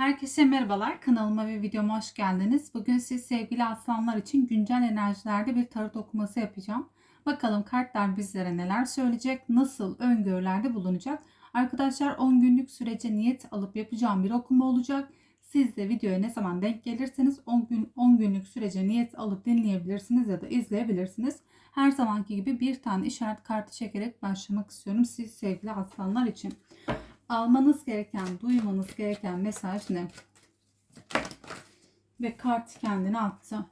Herkese merhabalar. Kanalıma ve videoma hoş geldiniz. Bugün siz sevgili aslanlar için güncel enerjilerde bir tarot okuması yapacağım. Bakalım kartlar bizlere neler söyleyecek, nasıl öngörülerde bulunacak. Arkadaşlar 10 günlük sürece niyet alıp yapacağım bir okuma olacak. Siz de videoya ne zaman denk gelirseniz 10 gün 10 günlük sürece niyet alıp dinleyebilirsiniz ya da izleyebilirsiniz. Her zamanki gibi bir tane işaret kartı çekerek başlamak istiyorum siz sevgili aslanlar için almanız gereken, duymanız gereken mesaj ne? Ve kart kendini attı.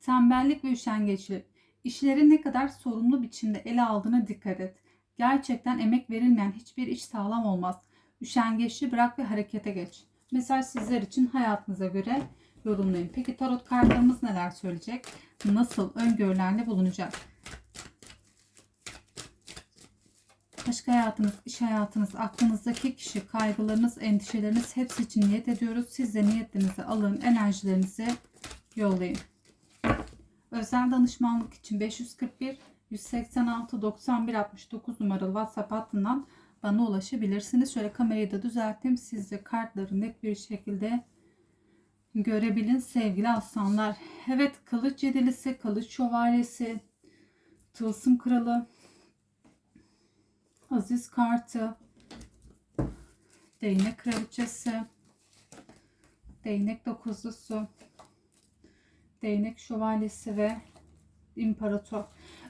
Tembellik ve üşengeçlik. İşleri ne kadar sorumlu biçimde ele aldığına dikkat et. Gerçekten emek verilmeyen hiçbir iş sağlam olmaz. Üşengeçliği bırak ve harekete geç. Mesaj sizler için hayatınıza göre yorumlayın. Peki tarot kartlarımız neler söyleyecek? Nasıl öngörülerde bulunacak? Aşk hayatınız, iş hayatınız, aklınızdaki kişi, kaygılarınız, endişeleriniz hepsi için niyet ediyoruz. Siz de niyetlerinizi alın, enerjilerinizi yollayın. Özel danışmanlık için 541 186 91 69 numaralı WhatsApp hattından bana ulaşabilirsiniz. Şöyle kamerayı da düzelttim. Siz de kartları net bir şekilde görebilin sevgili aslanlar. Evet kılıç yedilisi, kılıç şövalyesi, tılsım kralı, Aziz kartı, değnek kraliçesi, değnek dokuzlusu, değnek şövalyesi ve imparator.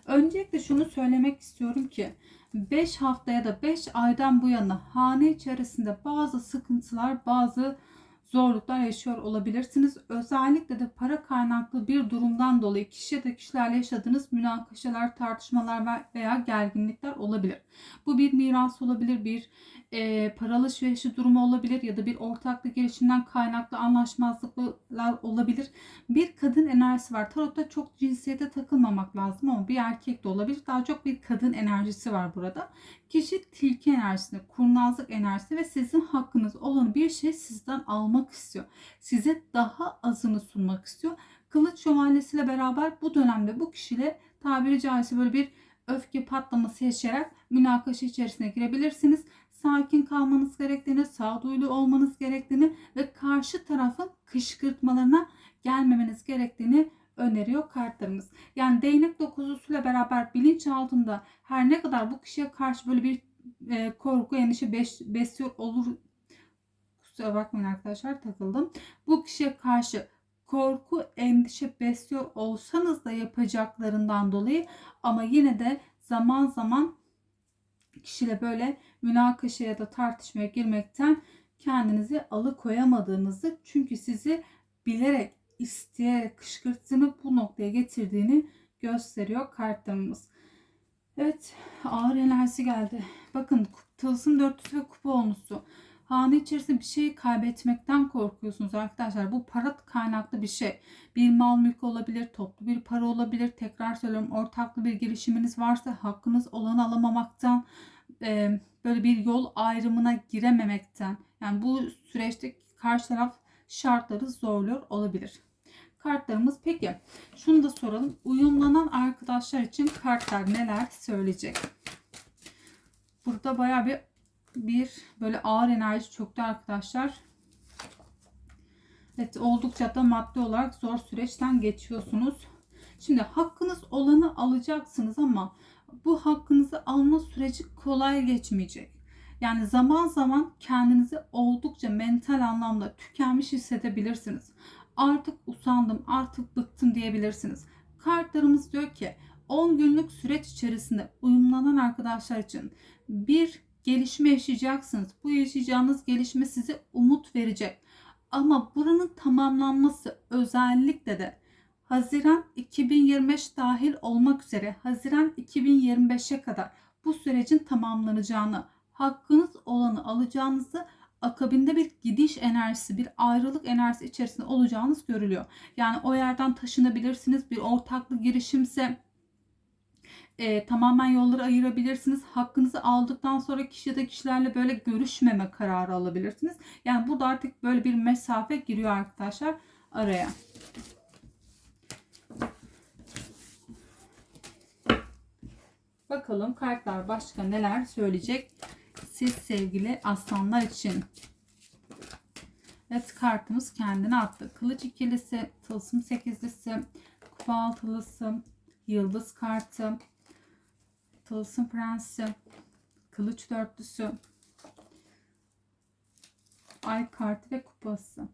Öncelikle şunu söylemek istiyorum ki 5 hafta ya da 5 aydan bu yana hane içerisinde bazı sıkıntılar, bazı zorluklar yaşıyor olabilirsiniz. Özellikle de para kaynaklı bir durumdan dolayı kişi ya da kişilerle yaşadığınız münakaşalar, tartışmalar veya gerginlikler olabilir. Bu bir miras olabilir, bir e, para alışverişi durumu olabilir ya da bir ortaklık gelişiminden kaynaklı anlaşmazlıklar olabilir. Bir kadın enerjisi var. Tarotta çok cinsiyete takılmamak lazım ama bir erkek de olabilir. Daha çok bir kadın enerjisi var burada. Kişi tilki enerjisinde, kurnazlık enerjisi ve sizin hakkınız olan bir şey sizden almak istiyor. Size daha azını sunmak istiyor. Kılıç şövalyesiyle beraber bu dönemde bu kişiyle tabiri caizse böyle bir öfke patlaması yaşayarak münakaşa içerisine girebilirsiniz. Sakin kalmanız gerektiğini, sağduyulu olmanız gerektiğini ve karşı tarafın kışkırtmalarına gelmemeniz gerektiğini öneriyor kartlarımız. Yani değnek dokuzusuyla beraber bilinç altında her ne kadar bu kişiye karşı böyle bir e, korku, endişe beş, besliyor olur kusura bakmayın arkadaşlar takıldım. Bu kişiye karşı korku, endişe besliyor olsanız da yapacaklarından dolayı ama yine de zaman zaman kişiyle böyle münakaşa ya da tartışmaya girmekten kendinizi alıkoyamadığınızı çünkü sizi bilerek isteyerek kışkırttığını bu noktaya getirdiğini gösteriyor kartlarımız. Evet ağır enerjisi geldi. Bakın tılsım dörtlüsü ve kupa olmuşsu. Hane içerisinde bir şeyi kaybetmekten korkuyorsunuz arkadaşlar. Bu para kaynaklı bir şey. Bir mal mülk olabilir, toplu bir para olabilir. Tekrar söylüyorum ortaklı bir girişiminiz varsa hakkınız olanı alamamaktan, e, böyle bir yol ayrımına girememekten. Yani bu süreçte karşı taraf şartları zorluyor olabilir. Kartlarımız peki şunu da soralım. Uyumlanan arkadaşlar için kartlar neler söyleyecek? Burada baya bir bir böyle ağır enerji çöktü arkadaşlar. Evet oldukça da maddi olarak zor süreçten geçiyorsunuz. Şimdi hakkınız olanı alacaksınız ama bu hakkınızı alma süreci kolay geçmeyecek. Yani zaman zaman kendinizi oldukça mental anlamda tükenmiş hissedebilirsiniz. Artık usandım, artık bıktım diyebilirsiniz. Kartlarımız diyor ki 10 günlük süreç içerisinde uyumlanan arkadaşlar için bir gelişme yaşayacaksınız. Bu yaşayacağınız gelişme size umut verecek. Ama buranın tamamlanması özellikle de Haziran 2025 dahil olmak üzere Haziran 2025'e kadar bu sürecin tamamlanacağını, hakkınız olanı alacağınızı akabinde bir gidiş enerjisi, bir ayrılık enerjisi içerisinde olacağınız görülüyor. Yani o yerden taşınabilirsiniz. Bir ortaklı girişimse e, tamamen yolları ayırabilirsiniz. Hakkınızı aldıktan sonra kişi de kişilerle böyle görüşmeme kararı alabilirsiniz. Yani burada artık böyle bir mesafe giriyor arkadaşlar araya. Bakalım kartlar başka neler söyleyecek. Siz sevgili aslanlar için. Evet kartımız kendini attı. Kılıç ikilisi, tılsım sekizlisi, kupa altılısı, yıldız kartı, tılsım prensi, kılıç dörtlüsü, ay kartı ve kupası.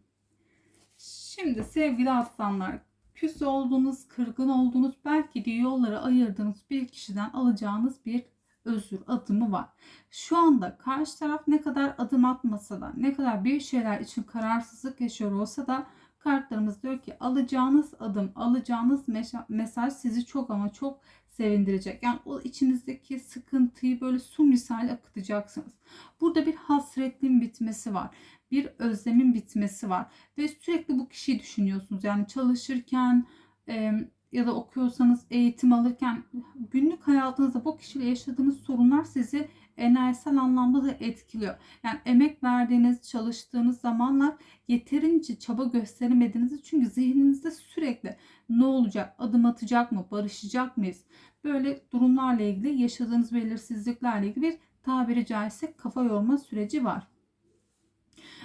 Şimdi sevgili aslanlar küs olduğunuz, kırgın olduğunuz, belki de yolları ayırdığınız bir kişiden alacağınız bir özür adımı var. Şu anda karşı taraf ne kadar adım atmasa da, ne kadar bir şeyler için kararsızlık yaşıyor olsa da kartlarımız diyor ki alacağınız adım, alacağınız mesaj sizi çok ama çok sevindirecek. Yani o içinizdeki sıkıntıyı böyle su misali akıtacaksınız. Burada bir hasretin bitmesi var. Bir özlemin bitmesi var. Ve sürekli bu kişiyi düşünüyorsunuz. Yani çalışırken e, ya da okuyorsanız eğitim alırken günlük hayatınızda bu kişiyle yaşadığınız sorunlar sizi enerjisel anlamda da etkiliyor. Yani emek verdiğiniz, çalıştığınız zamanlar yeterince çaba gösteremediğiniz çünkü zihninizde sürekli ne olacak, adım atacak mı, barışacak mıyız? Böyle durumlarla ilgili yaşadığınız belirsizliklerle ilgili bir tabiri caizse kafa yorma süreci var.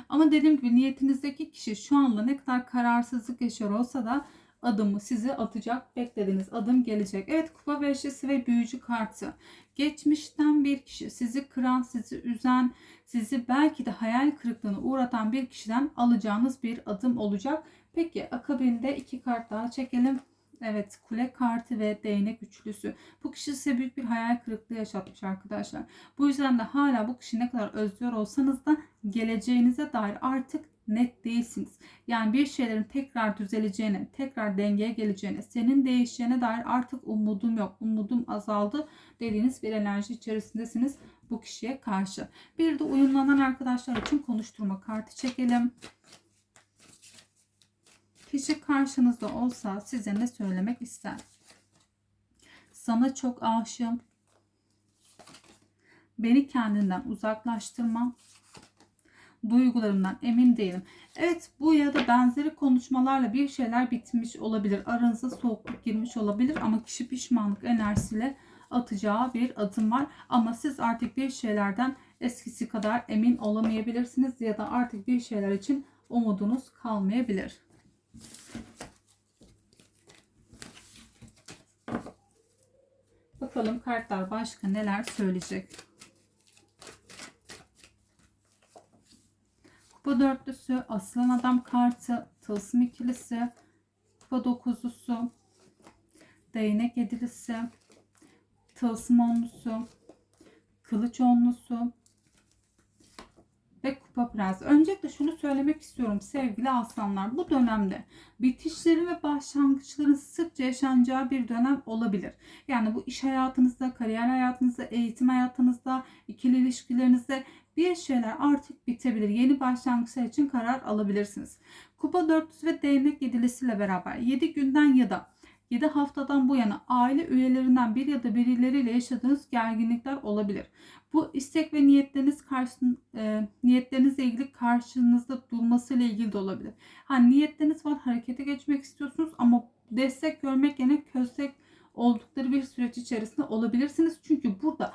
Ama dediğim gibi niyetinizdeki kişi şu anda ne kadar kararsızlık yaşıyor olsa da adımı sizi atacak. Beklediğiniz adım gelecek. Evet kupa beşlisi ve büyücü kartı. Geçmişten bir kişi sizi kıran, sizi üzen, sizi belki de hayal kırıklığına uğratan bir kişiden alacağınız bir adım olacak. Peki akabinde iki kart daha çekelim. Evet kule kartı ve değnek üçlüsü. Bu kişi size büyük bir hayal kırıklığı yaşatmış arkadaşlar. Bu yüzden de hala bu kişi ne kadar özlüyor olsanız da geleceğinize dair artık net değilsiniz. Yani bir şeylerin tekrar düzeleceğine, tekrar dengeye geleceğine, senin değişeceğine dair artık umudum yok, umudum azaldı dediğiniz bir enerji içerisindesiniz bu kişiye karşı. Bir de uyumlanan arkadaşlar için konuşturma kartı çekelim. Kişi karşınızda olsa size ne söylemek ister? Sana çok aşığım. Beni kendinden uzaklaştırma duygularımdan emin değilim. Evet bu ya da benzeri konuşmalarla bir şeyler bitmiş olabilir. Aranıza soğukluk girmiş olabilir ama kişi pişmanlık enerjisiyle atacağı bir adım var. Ama siz artık bir şeylerden eskisi kadar emin olamayabilirsiniz ya da artık bir şeyler için umudunuz kalmayabilir. Bakalım kartlar başka neler söyleyecek. Kupa dörtlüsü, aslan adam kartı, tılsım ikilisi, kupa dokuzlusu, değnek yedilisi, tılsım onlusu, kılıç onlusu prensi. Öncelikle şunu söylemek istiyorum sevgili aslanlar. Bu dönemde bitişlerin ve başlangıçların sıkça yaşanacağı bir dönem olabilir. Yani bu iş hayatınızda, kariyer hayatınızda, eğitim hayatınızda, ikili ilişkilerinizde bir şeyler artık bitebilir. Yeni başlangıçlar için karar alabilirsiniz. Kupa dörtlüsü ve değnek yedilisiyle beraber 7 günden ya da 7 haftadan bu yana aile üyelerinden bir ya da birileriyle yaşadığınız gerginlikler olabilir. Bu istek ve niyetleriniz karşın, e, niyetlerinizle ilgili karşınızda durmasıyla ilgili de olabilir. Hani niyetleriniz var, harekete geçmek istiyorsunuz ama destek görmek yerine köstek oldukları bir süreç içerisinde olabilirsiniz. Çünkü burada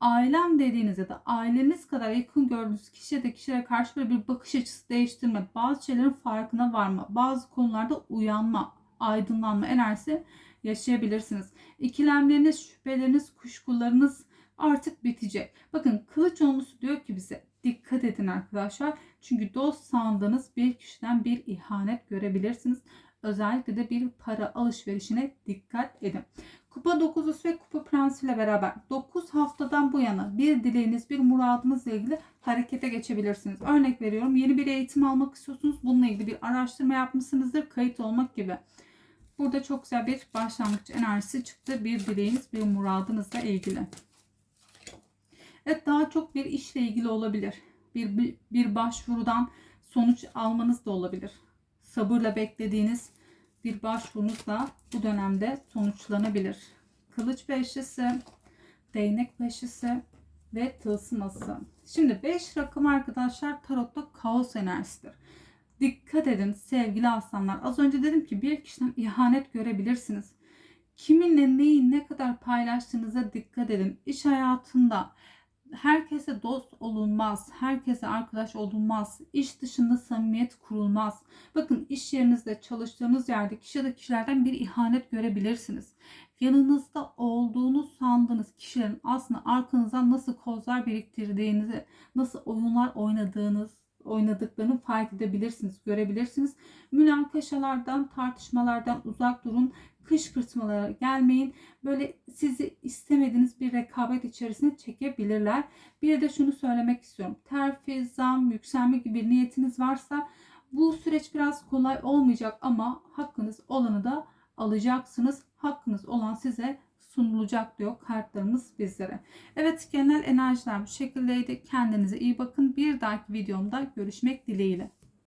ailem dediğiniz ya da aileniz kadar yakın gördüğünüz kişiye de kişilere karşı böyle bir bakış açısı değiştirme, bazı şeylerin farkına varma, bazı konularda uyanma, aydınlanma enerjisi yaşayabilirsiniz. İkilemleriniz, şüpheleriniz, kuşkularınız artık bitecek. Bakın kılıç onlusu diyor ki bize dikkat edin arkadaşlar. Çünkü dost sandığınız bir kişiden bir ihanet görebilirsiniz. Özellikle de bir para alışverişine dikkat edin. Kupa 9 ve Kupa Prensi ile beraber 9 haftadan bu yana bir dileğiniz, bir muradınızla ilgili harekete geçebilirsiniz. Örnek veriyorum yeni bir eğitim almak istiyorsunuz. Bununla ilgili bir araştırma yapmışsınızdır. Kayıt olmak gibi. Burada çok güzel bir başlangıç enerjisi çıktı. Bir dileğiniz, bir muradınızla ilgili. Evet daha çok bir işle ilgili olabilir. Bir, bir, başvurudan sonuç almanız da olabilir. Sabırla beklediğiniz bir başvurunuz da bu dönemde sonuçlanabilir. Kılıç beşlisi, değnek beşlisi ve tılsım ası. Şimdi 5 rakım arkadaşlar tarotta kaos enerjisidir. Dikkat edin sevgili aslanlar. Az önce dedim ki bir kişiden ihanet görebilirsiniz. Kiminle neyi ne kadar paylaştığınıza dikkat edin. İş hayatında herkese dost olunmaz, herkese arkadaş olunmaz, iş dışında samimiyet kurulmaz. Bakın iş yerinizde, çalıştığınız yerde kişi ya kişilerden bir ihanet görebilirsiniz. Yanınızda olduğunu sandığınız kişilerin aslında arkanızdan nasıl kozlar biriktirdiğinizi, nasıl oyunlar oynadığınız, oynadıklarını fark edebilirsiniz, görebilirsiniz. Münakaşalardan, tartışmalardan uzak durun. Kışkırtmalara gelmeyin. Böyle sizi istemediğiniz bir rekabet içerisine çekebilirler. Bir de şunu söylemek istiyorum. Terfi, zam, yükselme gibi bir niyetiniz varsa bu süreç biraz kolay olmayacak ama hakkınız olanı da alacaksınız. Hakkınız olan size sunulacak diyor kartlarımız bizlere. Evet genel enerjiler bu şekildeydi. Kendinize iyi bakın. Bir dahaki videomda görüşmek dileğiyle.